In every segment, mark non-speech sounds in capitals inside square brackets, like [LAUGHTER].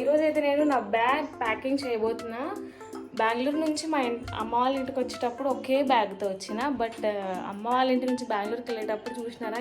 ఈరోజు అయితే నేను నా బ్యాగ్ ప్యాకింగ్ చేయబోతున్నా. బెంగళూరు నుంచి మా ఇంటి అమ్మ వాళ్ళ ఇంటికి వచ్చేటప్పుడు ఒకే బ్యాగ్తో వచ్చిన. బట్ అమ్మ వాళ్ళ ఇంటి నుంచి బెంగళూరుకి వెళ్ళేటప్పుడు చూసినారా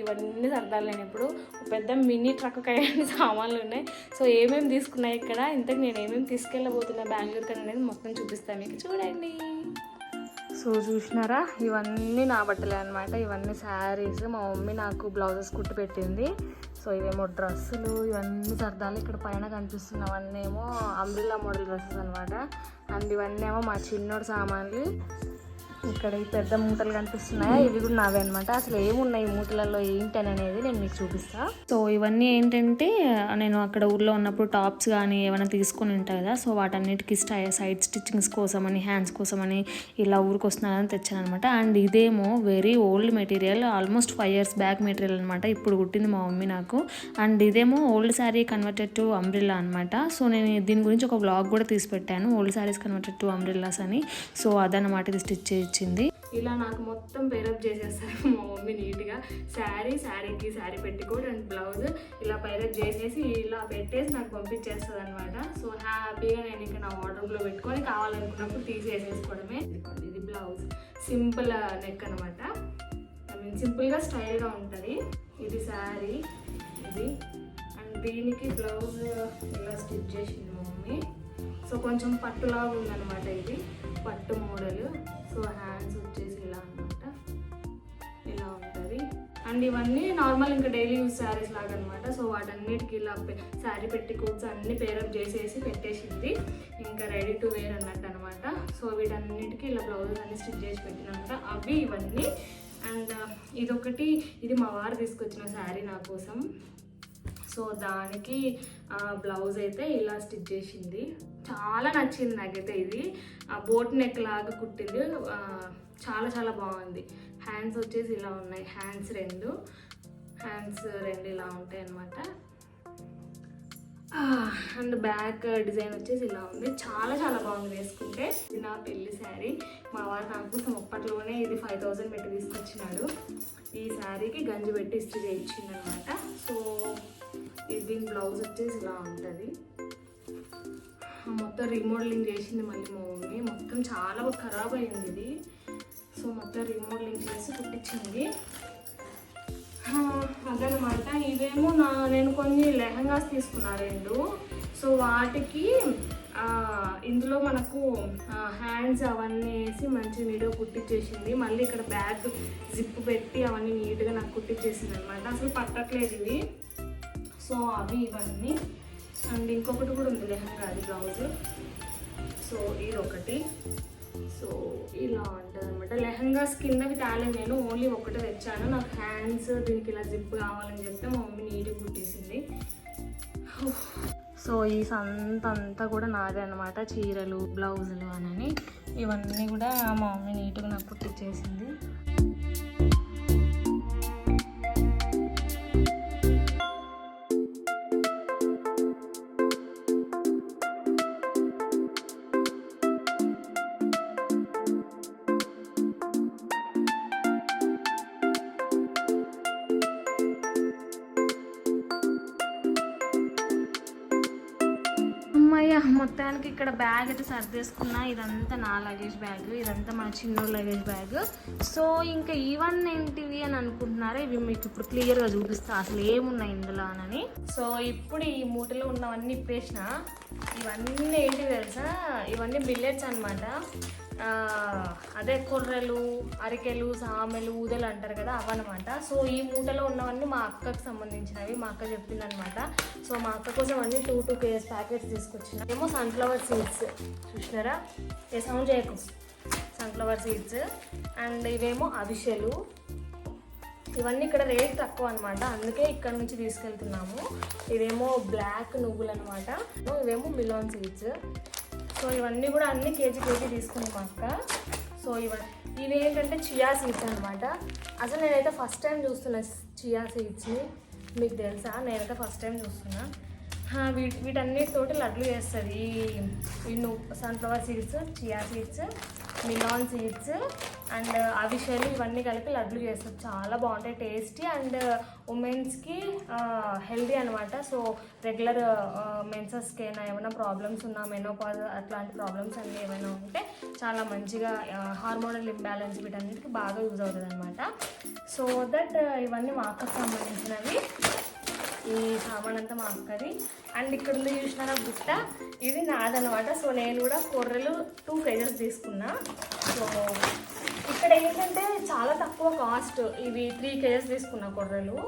ఇవన్నీ సరదాలు నేను ఇప్పుడు పెద్ద మినీ ట్రక్ అయ్యే [LAUGHS] సామాన్లు ఉన్నాయి. సో ఏమేమి తీసుకున్నాయి ఇక్కడ ఇంతకు నేను ఏమేమి తీసుకెళ్ళబోతున్నా బెంగళూరుకి అనేది మొత్తం చూపిస్తాను మీకు. చూడండి. సో చూసినారా? ఇవన్నీ నా బట్టలే అనమాట ఇవన్నీ శారీస్. మా మమ్మీ నాకు బ్లౌజెస్ కుట్టి పెట్టింది. సో ఇవేమో డ్రెస్సులు ఇవన్నీ సరదాలు ఇక్కడ పైన కనిపిస్తున్నవన్నీ ఏమో అంబ్రిల్లా మోడల్ డ్రెస్సెస్ అనమాట అండ్ ఇవన్నీ ఏమో మా చిన్నోడు సామాన్లు. ఇక్కడ ఈ పెద్ద మూటలు కనిపిస్తున్నాయి? ఇవి కూడా నావే అనమాట అసలు ఏమున్నాయి ఈ మూటలలో? ఏంటి అని అనేది నేను మీకు చూపిస్తా. సో ఇవన్నీ ఏంటంటే నేను అక్కడ ఊర్లో ఉన్నప్పుడు టాప్స్ కానీ ఏమైనా తీసుకొని ఉంటాయి కదా సో వాటన్నిటికీ స్టై సైడ్ స్టిచ్చింగ్స్ కోసమని హ్యాండ్స్ కోసమని ఇలా ఊరికి వస్తున్నారని తెచ్చాను అనమాట అండ్ ఇదేమో very old material almost five years back material అనమాట ఇప్పుడు కుట్టింది మా మమ్మీ నాకు. అండ్ ఇదేమో old sari converted to umbrella అనమాట సో నేను దీని గురించి ఒక వ్లాగ్ కూడా తీసి పెట్టాను. Old saris converted to umbrellas అని. సో అదనమాట ఇది స్టిచ్ వచ్చింది. ఇలా నాకు మొత్తం పేరప్ చేసేస్తారు మా మమ్మీ నీట్గా. శారీ శారీకి శారీ పెట్టుకోడు అండ్ బ్లౌజ్ ఇలా పైరప్ చేసేసి ఇలా పెట్టేసి నాకు పంపించేస్తుంది అనమాట సో హ్యాపీగా నేను ఇంకా నా వాటర్లో పెట్టుకొని కావాలనుకున్నప్పుడు తీసేసేసుకోవడమే. ఇది బ్లౌజ్. సింపుల్ నెక్ అనమాట ఐ మీన్ సింపుల్గా స్టైల్గా ఉంటుంది. ఇది శారీ ఇది. అండ్ దీనికి బ్లౌజ్ ఇలా స్టిచ్ చేసింది మా మమ్మీ. సో కొంచెం పట్టులాగా ఉందన్నమాట ఇది. పట్టు మోడల్. సో హ్యాండ్స్ వచ్చేసి ఇలా అనమాట ఇలా ఉంటుంది. అండ్ ఇవన్నీ నార్మల్ ఇంకా డైలీ యూస్ శారీస్ లాగా అనమాట సో వాటన్నిటికి ఇలా శారీ పెట్టి కోట్స్ అన్ని పేరప్ చేసేసి పెట్టేసింది. ఇంకా రెడీ టు వేర్ అన్నట్టు అనమాట సో వీటన్నిటికీ ఇలా బ్లౌజెస్ అన్ని స్టిచ్ చేసి పెట్టినమాట అవి ఇవన్నీ. అండ్ ఇదొకటి ఇది మా వారు తీసుకొచ్చిన శారీ నా కోసం. సో దానికి బ్లౌజ్ అయితే ఇలా స్టిచ్ చేసింది. చాలా నచ్చింది నాకైతే ఇది. ఆ, బోట్ నెక్ లాగా కుట్టింది. చాలా చాలా బాగుంది. హ్యాండ్స్ వచ్చేసి ఇలా ఉన్నాయి. హ్యాండ్స్ రెండు. హ్యాండ్స్ రెండు ఇలా ఉంటాయి అన్నమాట. అండ్ బ్యాక్ డిజైన్ వచ్చేసి ఇలా ఉంది. చాలా చాలా బాగుంది వేసుకుంటే. ఇది నా పెళ్ళి శారీ. మా వారు నా కోసం అప్పట్లోనే ఇది ఫైవ్ థౌజండ్ పెట్టి తీసుకొచ్చినాడు. ఈ శారీకి గంజి పెట్టి ఇస్త్రీ చేయించింది అనమాట సో ఇది దీని బ్లౌజ్ వచ్చేసి ఇలా ఉంటుంది. మొత్తం రీమోడలింగ్ చేసింది మళ్ళీ మా మమ్మీ. మొత్తం చాలా ఖరాబ్ అయింది ఇది. సో మొత్తం రీమోడలింగ్ చేసి కుట్టించింది. అదనమాట. ఇవేమో నా నేను కొన్ని లెహంగాస్ తీసుకున్నా రెండు. సో వాటికి ఇందులో మనకు హ్యాండ్స్ అవన్నీ వేసి మంచి నీట్గా కుట్టించేసింది మళ్ళీ ఇక్కడ బ్యాగ్ జిప్ పెట్టి అవన్నీ నీట్గా నాకు కుట్టించేసింది అనమాట అసలు పట్టట్లేదు ఇవి. సో అవి ఇవన్నీ. అండ్ ఇంకొకటి కూడా ఉంది లెహంగా అది బ్లౌజ్. సో ఇది ఒకటి సో ఇలా ఉంటుంది అనమాట లెహంగాస్ కిందకి తేలేదు నేను ఓన్లీ ఒకటే తెచ్చాను. నాకు హ్యాండ్స్ దీనికి ఇలా జిప్ కావాలని చెప్తే మా మమ్మీ నీట్గా కుట్టేసింది. సో ఈ సంత అంతా కూడా నాదే అనమాట చీరలు బ్లౌజులు అని ఇవన్నీ కూడా మా మమ్మీ నీట్గా నాకు కుట్టించేసింది ఇక్కడ బ్యాగ్ అయితే సర్దేసుకున్నా. ఇదంతా నా లగేజ్ బ్యాగ్ ఇదంతా మన చిన్న లగేజ్ బ్యాగ్ సో ఇంకా ఇవన్నీ ఏంటివి అని అనుకుంటున్నారా? ఇవి మీకు ఇప్పుడు క్లియర్గా చూపిస్తా. అసలు ఏమున్నాయి ఇందులో అని. సో ఇప్పుడు ఈ మూటలో ఉన్నవన్నీ ఇప్పేసిన. ఇవన్నీ ఏంటి తెలుసా? ఇవన్నీ బిల్లెట్స్ అనమాట అదే కొర్రలు అరికెలు సామెలు ఊదలు అంటారు కదా అవన్నమాట. సో ఈ మూటలో ఉన్నవన్నీ మా అక్కకు సంబంధించినవి మా అక్క చెప్పింది అనమాట సో మా అక్క కోసం అన్ని టూ టూ కేజీస్ ప్యాకెట్స్ తీసుకొచ్చిన. ఏమో సన్ఫ్లవర్ సీడ్స్ చూసినారా? ఏ సౌండ్ చేయకు. సన్ఫ్లవర్ సీడ్స్ అండ్ ఇవేమో అవిసెలు ఇవన్నీ ఇక్కడ రేట్ తక్కువ అనమాట అందుకే ఇక్కడ నుంచి తీసుకెళ్తున్నాము. ఇవేమో బ్లాక్ నువ్వులు అనమాట ఇవేమో మిలాన్ సీడ్స్ సో ఇవన్నీ కూడా అన్ని కేజీ కేజీ తీసుకుంది మా అక్క. సో ఇవన్నీ ఇవి ఏంటంటే చియా సీడ్స్ అనమాట అసలు నేనైతే ఫస్ట్ టైం చూస్తున్నా చియా సీడ్స్ని మీకు తెలుసా? నేనైతే ఫస్ట్ టైం చూస్తున్నా. వీటి వీటన్నిటితోటి లడ్లు చేస్తుంది ఈ నువ్వు sunflower seeds chia seeds melon seeds and అవిషలు ఇవన్నీ కలిపి లడ్లు చేస్తారు. చాలా బాగుంటాయి. టేస్టీ అండ్ ఉమెన్స్కి హెల్దీ అనమాట సో రెగ్యులర్ మెన్సెస్కి అయినా ఏమైనా ప్రాబ్లమ్స్ ఉన్నా మెనోపాజ్ అట్లాంటి ప్రాబ్లమ్స్ అన్నీ ఏమైనా ఉంటే చాలా మంచిగా హార్మోనల్ ఇంబ్యాలెన్స్ వీటన్నిటికి బాగా యూజ్ అవుతుంది అనమాట సో దట్ ఇవన్నీ మా అక్కకు సంబంధించినవి. ఈ సామాన్ అంతా మా అక్కది. అండ్ ఇక్కడ ఉంది చూసినారా బుట్ట ఇది నాదనమాట సో నేను కూడా కొర్రలు టూ కేజెస్ తీసుకున్నా. సో ఇక్కడ ఏంటంటే చాలా తక్కువ కాస్ట్ ఇవి త్రీ కేజెస్ తీసుకున్న కొర్రలు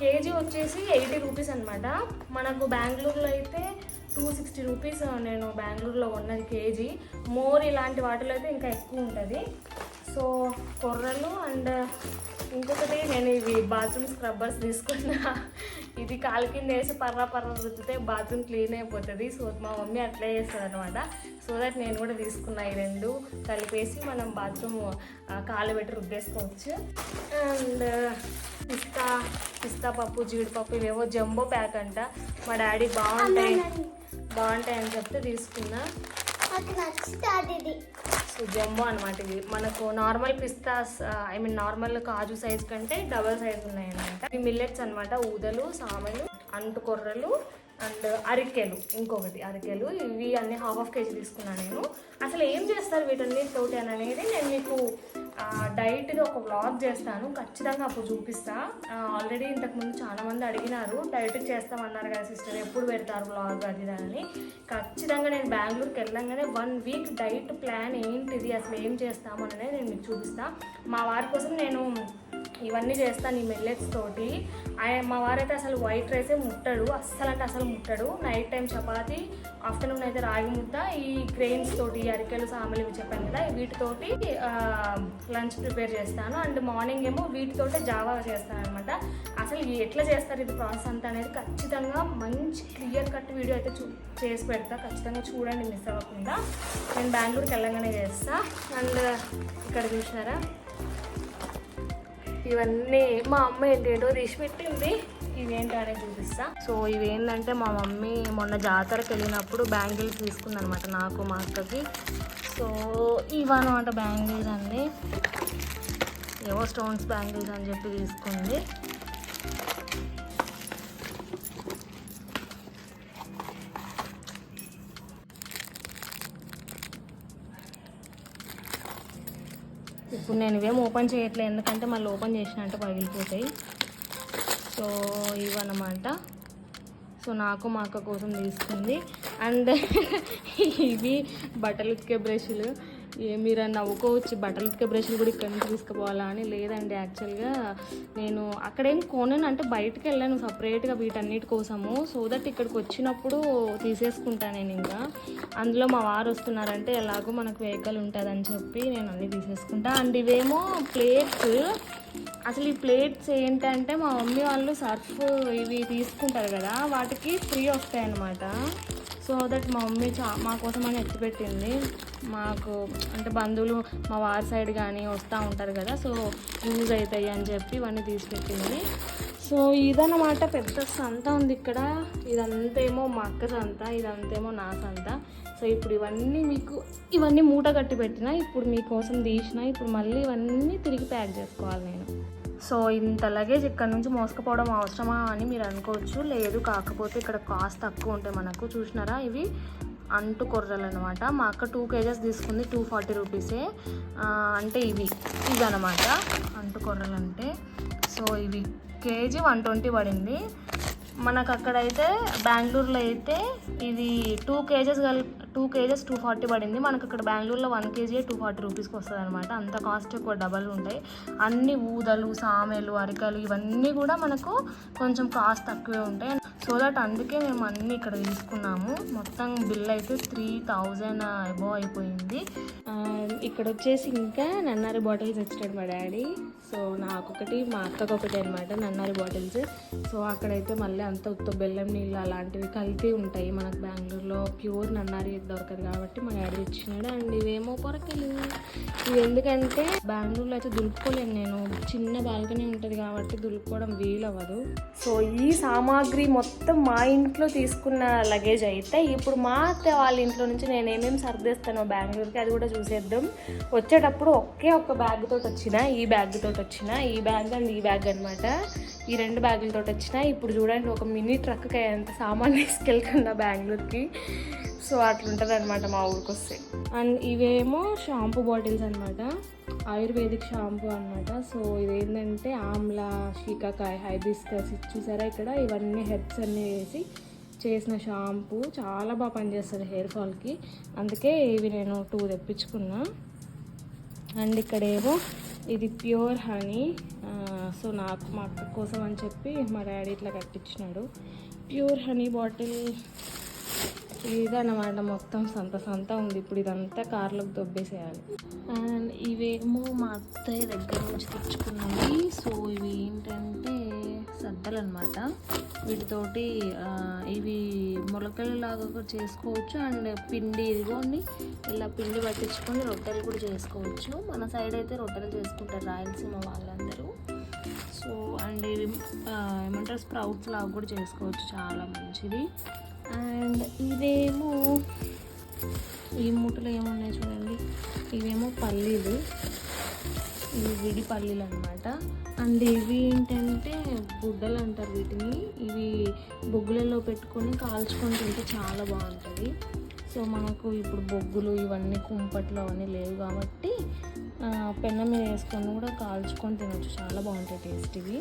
కేజీ వచ్చేసి ఎయిటీ రూపీస్ అనమాట మనకు బెంగళూరులో అయితే టూ సిక్స్టీ రూపీస్ నేను బెంగళూరులో ఉన్నది కేజీ. మోర్ ఇలాంటి వాటిలో అయితే ఇంకా ఎక్కువ ఉంటుంది. సో కొర్రలు అండ్ ఇంకొకటి నేను ఇవి బాత్రూమ్ స్క్రబ్బర్స్ తీసుకున్నా. ఇది కాలు కింద వేసి పర్ర పర్ర రుద్దితే బాత్రూమ్ క్లీన్ అయిపోతుంది. సో మా మమ్మీ అట్లే చేస్తుంది అనమాట సో దట్ నేను కూడా తీసుకున్నా ఈ రెండు. కలిపేసి మనం బాత్రూమ్ కాలు పెట్టి రుద్దేసుకోవచ్చు అండ్ పిస్తా పిస్తా పప్పు జీడిపప్పు ఇవేవో జంబో ప్యాక్ అంట. మా డాడీ బాగుంటాయి. బాగుంటాయి అని చెప్తే తీసుకున్నా. నాకు నచ్చుతుంది జంబో అనమాట ఇది మనకు నార్మల్ పిస్తాస్ ఐ మీన్ నార్మల్ కాజు సైజ్ కంటే డబల్ సైజ్ ఉన్నాయి అనమాట ఇవి మిల్లెట్స్ అనమాట ఊదలు సామెలు అంటు కొర్రలు అండ్ అరికెలు. ఇంకొకటి అరికెలు. ఇవి అన్ని హాఫ్ హాఫ్ కేజీ తీసుకున్నాను నేను. అసలు ఏం చేస్తారు వీటన్నిటితోటి అని అనేది నేను మీకు డైట్ది ఒక వ్లాగ్ చేస్తాను. ఖచ్చితంగా అప్పుడు చూపిస్తా. ఆల్రెడీ ఇంతకుముందు చాలా మంది అడిగినారు డైట్ చేస్తామన్నారు కదా సిస్టర్ ఎప్పుడు పెడతారు వ్లాగ్ అది ఇది ఖచ్చితంగా నేను బెంగళూరుకి వెళ్ళంగానే వన్ వీక్ డైట్ ప్లాన్ ఏంటిది అసలు ఏం చేస్తాము అనేది నేను మీకు చూపిస్తా. మా వారి కోసం నేను ఇవన్నీ చేస్తాను ఈ మిల్లెట్స్ తోటి. ఆయన మా వారైతే అసలు వైట్ రైసే ముట్టడు అస్సలు అంటే అసలు ముట్టడు. నైట్ టైం చపాతి ఆఫ్టర్నూన్ అయితే రాగి ముద్ద ఈ గ్రెయిన్స్ తోటి ఈ అరికెలు సామెలు ఇవి చెప్పాను కదా వీటితోటి లంచ్ ప్రిపేర్ చేస్తాను. అండ్ మార్నింగ్ ఏమో వీటితోటే జావా చేస్తాను అనమాట అసలు ఎట్లా చేస్తారు ఇది ప్రాసెస్ అంతా అనేది ఖచ్చితంగా మంచి క్లియర్ కట్ వీడియో అయితే చూ చేసి పెడతా. ఖచ్చితంగా చూడండి మిస్ అవ్వకుండా. నేను బెంగళూరుకి వెళ్ళగానే చేస్తా. అండ్ ఇక్కడ చూసినారా? ఇవన్నీ మా అమ్మ ఏంటేంటో తీసి పెట్టింది. ఇవేంటనే చూపిస్తా. సో ఇవేంటంటే మా మమ్మీ మొన్న జాతరకి వెళ్ళినప్పుడు బ్యాంగిల్స్ తీసుకుంది అనమాట నాకు మా అక్కకి. సో ఇవన్నమాట బ్యాంగిల్స్ అన్నీ. ఏవో స్టోన్స్ బ్యాంగిల్స్ అని చెప్పి తీసుకుంది. ఇప్పుడు నేను ఇవేం ఓపెన్ చేయట్లేదు ఎందుకంటే మళ్ళీ ఓపెన్ చేసినట్టు పగిలిపోతాయి. సో ఇవన్నమాట సో నాకు మా అక్క కోసం తీసుకుంది. అండ్ [LAUGHS] ఇవి బట్టలు ఉతికే బ్రష్లు. మీరు నవ్వుకోవచ్చు బట్టలు ఉతికే బ్రష్లు కూడా ఇక్కడ నుంచి తీసుకుపోవాలా అని? లేదండి యాక్చువల్గా నేను అక్కడేం కొనను. అంటే బయటకు వెళ్ళాను సపరేట్గా వీటన్నిటి కోసము. సో దట్ ఇక్కడికి వచ్చినప్పుడు తీసేసుకుంటాను నేను ఇంకా. అందులో మా వారు వస్తున్నారంటే ఎలాగో మనకు వెహికల్ ఉంటుందని చెప్పి నేను అన్నీ తీసేసుకుంటా. అండ్ ఇవేమో ప్లేట్స్ అసలు ఈ ప్లేట్స్ ఏంటంటే మా మమ్మీ వాళ్ళు సర్ఫ్ ఇవి తీసుకుంటారు కదా వాటికి ఫ్రీ వస్తాయి అన్నమాట సో దట్ మా మమ్మీ చా మా కోసం అని ఎత్తిపెట్టింది. మాకు అంటే బంధువులు మా వారి సైడ్ కానీ వస్తూ ఉంటారు కదా సో యూజ్ అవుతాయి అని చెప్పి ఇవన్నీ తీసిపెట్టింది. సో ఇదన్నమాట పెద్ద సంత ఉంది ఇక్కడ. ఇదంతేమో మా అక్క సంత ఇదంతేమో నా సంత. సో ఇప్పుడు ఇవన్నీ మీకు ఇవన్నీ మూట కట్టి పెట్టిన ఇప్పుడు మీకోసం తీసిన ఇప్పుడు మళ్ళీ ఇవన్నీ తిరిగి ప్యాక్ చేసుకోవాలి నేను. సో ఇంత లగేజ్ ఇక్కడ నుంచి మోసుకుపోవడం అవసరమా అని మీరు అనుకోవచ్చు. లేదు కాకపోతే ఇక్కడ కాస్ట్ తక్కువ ఉంటాయి మనకు. చూసినారా? ఇవి అంటు కొర్రలు అనమాట మా అక్క టూ కేజెస్ తీసుకుంది టూ ఫార్టీ రూపీసే అంటే ఇవి. ఇవి అనమాట అంటు కొర్రలు అంటే. సో ఇవి కేజీ వన్ ట్వంటీ పడింది. మనకు అక్కడైతే బెంగళూరులో అయితే ఇది టూ కేజెస్ కలిపి టూ కేజెస్ టూ ఫార్టీ పడింది. మనకు ఇక్కడ బెంగళూరులో వన్ కేజీ టూ ఫార్టీ రూపీస్కి వస్తుంది అనమాట అంత కాస్ట్ ఎక్కువ డబల్ ఉంటాయి. అన్ని ఊదలు సామెలు అరికలు ఇవన్నీ కూడా మనకు కొంచెం కాస్ట్ తక్కువే ఉంటాయి. సో దట్ అందుకే మేము అన్నీ ఇక్కడ తీసుకున్నాము. మొత్తం బిల్ అయితే త్రీ థౌజండ్ అబోవ్ అయిపోయింది. Um, ఇక్కడ వచ్చేసి ఇంకా నన్నారి బాటిల్స్ ఇచ్చాడు మా డాడీ. సో నాకు ఒకటి మా అక్కకు ఒకటి అనమాట నన్నారి బాటిల్స్. సో అక్కడైతే మళ్ళీ అంత ఉత్త బెల్లం నీళ్ళు అలాంటివి కలిపి ఉంటాయి. మనకు బెంగళూరులో ప్యూర్ నన్నారి ఇది దొరకదు కాబట్టి మా డాడీ ఇచ్చినాడు అండ్ ఇవేమో పొరకలు. ఇవి ఎందుకంటే బెంగళూరులో అయితే దులుపుకోలేను నేను. చిన్న బాల్కనీ ఉంటుంది కాబట్టి దులుపుకోవడం వీలవ్వదు. సో ఈ సామాగ్రి మొత్తం మా ఇంట్లో తీసుకున్న లగేజ్ అయితే ఇప్పుడు మా అత్త వాళ్ళ ఇంట్లో నుంచి నేను ఏమేమి సర్దేస్తానో బెంగళూరుకి అది కూడా చూసేద్దాం. వచ్చేటప్పుడు ఒకే ఒక్క బ్యాగ్ తోటి వచ్చిన ఈ బ్యాగ్ తోటి వచ్చిన ఈ బ్యాగ్ అండ్ ఈ బ్యాగ్ అనమాట ఈ రెండు బ్యాగులతో వచ్చిన ఇప్పుడు చూడండి ఒక మినీ ట్రక్కి ఎంత సామాన్ తీసుకెళ్తున్నా బెంగళూరుకి. సో అట్లుంటుంది అనమాట మా ఊరికి వస్తే అండ్ ఇవేమో షాంపూ బాటిల్స్ అనమాట ఆయుర్వేదిక్ షాంపూ అనమాట సో ఇదేంటంటే ఆమ్లా షీకాకాయ హైబిస్కస్ చూసారా ఇక్కడ? ఇవన్నీ హెర్బ్స్ అన్నీ వేసి చేసిన షాంపూ. చాలా బాగా పనిచేస్తుంది హెయిర్ ఫాల్కి. అందుకే ఇవి నేను టూ తెప్పించుకున్నా. అండ్ ఇక్కడేమో ఇది ప్యూర్ హనీ. సో నాకు మా అక్క కోసం అని చెప్పి మా డాడీ ఇట్లా కట్టించినాడు. ప్యూర్ హనీ బాటిల్ ఇదన్నమాట మొత్తం సంత సంత ఉంది. ఇప్పుడు ఇదంతా కార్లోకి దొబ్బేసేయాలి. అండ్ ఇవేమో మా అత్తయ్య దగ్గర నుంచి తెచ్చుకున్నవి. సో ఇవి ఏంటంటే సద్దలు అనమాట వీటితోటి ఇవి మొలకలు లాగా కూడా చేసుకోవచ్చు. అండ్ పిండి ఇదిగోండి ఇలా పిండి పట్టించుకొని రొట్టెలు కూడా చేసుకోవచ్చు. మన సైడ్ అయితే రొట్టెలు చేసుకుంటారు రాయలసీమ వాళ్ళందరూ. సో అండ్ ఇవి ఏమంటారు స్ప్రౌట్స్ లాగా కూడా చేసుకోవచ్చు. చాలా మంచిది. అండ్ ఇదేమో ఈ మూటలో ఏమున్నాయి చూడండి. ఇవేమో పల్లీలు. ఇవి విడి పల్లీలు అనమాట అండ్ ఇవి ఏంటంటే బుడ్డలు అంటారు వీటిని. ఇవి బొగ్గులలో పెట్టుకొని కాల్చుకొని తింటే చాలా బాగుంటుంది. సో మనకు ఇప్పుడు బొగ్గులు ఇవన్నీ కుంపట్లు అవన్నీ లేవు కాబట్టి పెన్న మీద వేసుకొని కూడా కాల్చుకొని తినొచ్చు. చాలా బాగుంటాయి టేస్ట్ ఇవి.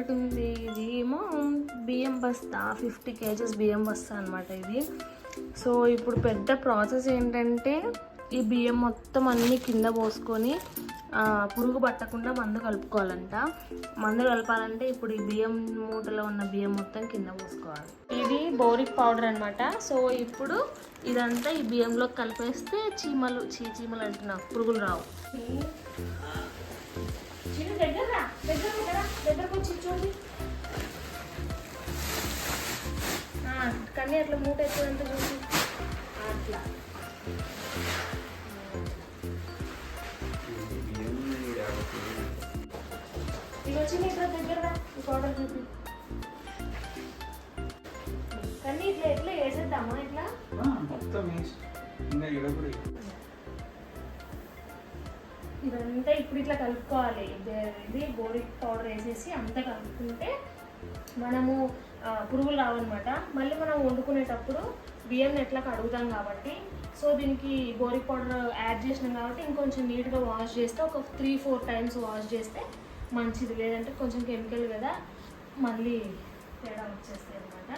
ఒకటి ఉంది. ఇది ఏమో బియ్యం బస్తా ఫిఫ్టీ కేజెస్ బియ్యం బస్తా అనమాట ఇది. సో ఇప్పుడు పెద్ద ప్రాసెస్ ఏంటంటే ఈ బియ్యం మొత్తం అన్ని కింద పోసుకొని పురుగు పట్టకుండా మందు కలుపుకోవాలంట. మందు కలపాలంటే ఇప్పుడు ఈ బియ్యం మూటలో ఉన్న బియ్యం మొత్తం కింద పోసుకోవాలి. ఇది బోరిక్ పౌడర్ అనమాట సో ఇప్పుడు ఇదంతా ఈ బియ్యంలో కలిపేస్తే చీమలు చీ చీమలు అంటున్నా పురుగులు రావు. దగ్గర కానీ అట్లా మూట ఎక్కువంత చూసి. అట్లా. ఇది వచ్చింది ఇక్కడ దగ్గర రా చూపి కానీ ఇట్లా ఎట్లా వేసేద్దామా ఇట్లా? మొత్తం ఇంకా ఇక్కడ కూడా ఇదంతా ఇప్పుడు ఇట్లా కలుపుకోవాలి. ఇది బోరిక్ పౌడర్ వేసేసి అంతా కలుపుకుంటే మనము పురుగులు రావన్నమాట. మళ్ళీ మనం వండుకునేటప్పుడు బియ్యం ఎట్లా కడుగుతాం కాబట్టి. సో దీనికి బోరిక్ పౌడర్ యాడ్ చేసినాం కాబట్టి ఇంకొంచెం నీట్గా వాష్ చేస్తే ఒక త్రీ ఫోర్ టైమ్స్ వాష్ చేస్తే మంచిది. లేదంటే కొంచెం కెమికల్ కదా మళ్ళీ తేడా వచ్చేస్తాయి అనమాట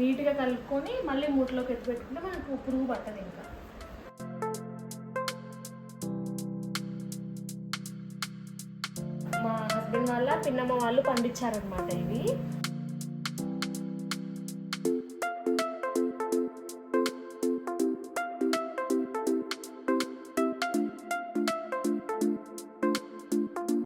నీట్గా కలుపుకొని మళ్ళీ మూటలోకి ఎత్తి పెట్టుకుంటే మనకు పురుగు పట్టదు ఇంకా. చిన్నమ్మ వాళ్ళు పండించారనమాట ఇవి.